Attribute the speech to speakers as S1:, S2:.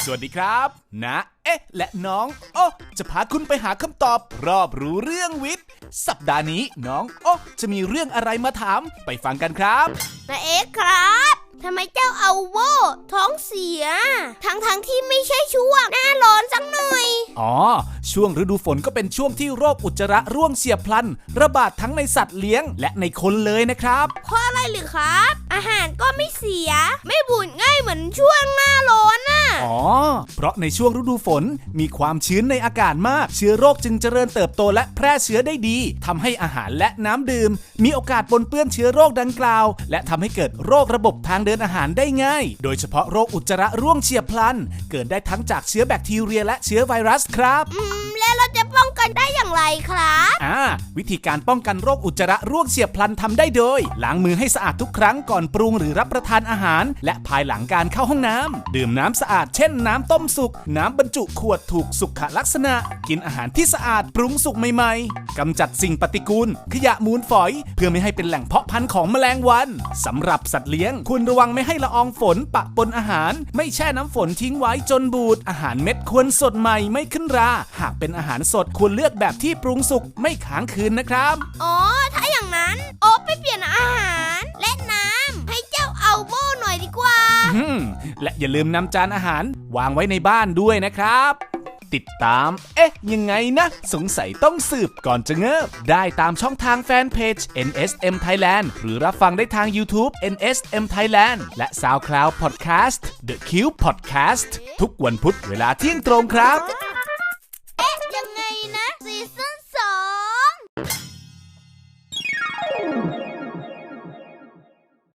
S1: สวัสดีครับนะเอ๊ะ และน้องโอ้จะพาคุณไปหาคำตอบ รอบรู้เรื่องวิทย์ สัปดาห์นี้น้องโอ้จะมีเรื่องอะไรมาถามไปฟังกันครับ
S2: นาเอ๊ะครับทำไมเจ้าเอาโวท้องเสีย ทั้งทั้งๆที่ไม่ใช่ช่วงหน้าร้อนสักหน่อย
S1: อ๋อ ช่วงฤดูฝนก็เป็นช่วงที่โรคอุจจาระร่วงเฉียบพลัน ระบาดทั้งในสัตว์เลี้ยงและในคนเลยนะครับ
S2: เพราะอะไรหรือครับ อาหารก็ไม่เสีย ไม่บูดง่ายเหมือนช่วงหน้าร้อนน่ะ
S1: อ๋อ เพ ราะในช่วงฤดูฝนมีความชื้นในอากาศมาก เชื้อโรคจึงเจริญเติบโตและแพร่เชื้อได้ดีทำให้อาหารและน้ำดื่ม มีโอกาสปนเปื้อนเชื้อโรคดังกล่าว และทำให้เกิดโรคระบบทางเดินอาหารได้ง่าย โดยเฉพาะโรคอุจจาระร่วงเฉียบพลัน เกิดได้ทั้งจากเชื้อแบคทีเรีย และเชื้อไวรัสครับ
S2: แล้วเราจะป้องกันได้อย่างไรครับ
S1: อ่าวิธีการป้องกันโรคอุจจาระร่วงเฉียบพลันทำได้โดย ล้างมือให้สะอาดทุกครั้งก่อนปรุงหรือรับประทานอาหาร และภายหลังการเข้าห้องน้ำดื่มน้ำสะอาดเช่น น้ำต้มสุก น้ำบรรจุขวดถูกสุขลักษณะ กินอาหารที่สะอาดปรุงสุกใหม่ๆกำจัดสิ่งปฏิกูล ขยะมูลฝอย เพื่อไม่ให้เป็นแหล่งเพาะพันธุ์ของแมลงวันสำหรับสัตว์เลี้ยงควรระวังไม่ให้ละอองฝนปะปนอาหาร ไม่แช่น้ำฝนทิ้งไว้จนบูดอาหารเม็ดควรสดใหม่ไม่ขึ้นรา หากเป็นอาหารสดควรเลือกแบบที่ปรุงสุกไม่ค้างคืนนะครับ
S2: อ๋อ ถ้าอย่างนั้น โอ๊บไปเปลี่ยนอาหาร และน้ำให้เจ้าเอาโวหน่อยดีกว่า
S1: อืมและอย่าลืมนำจานอาหารวางไว้ในบ้านด้วยนะครับ ติดตาม เอ๊ะ ยังไงนะ สงสัยต้องสืบก่อนจะเงิบ ได้ตามช่องทางแฟนเพจ NSM Thailand หรือรับฟังได้ทาง YouTube NSM Thailand และ SoundCloud Podcast The Cube Podcast ทุกวันพุธเวลาเที่ยงตรงครับ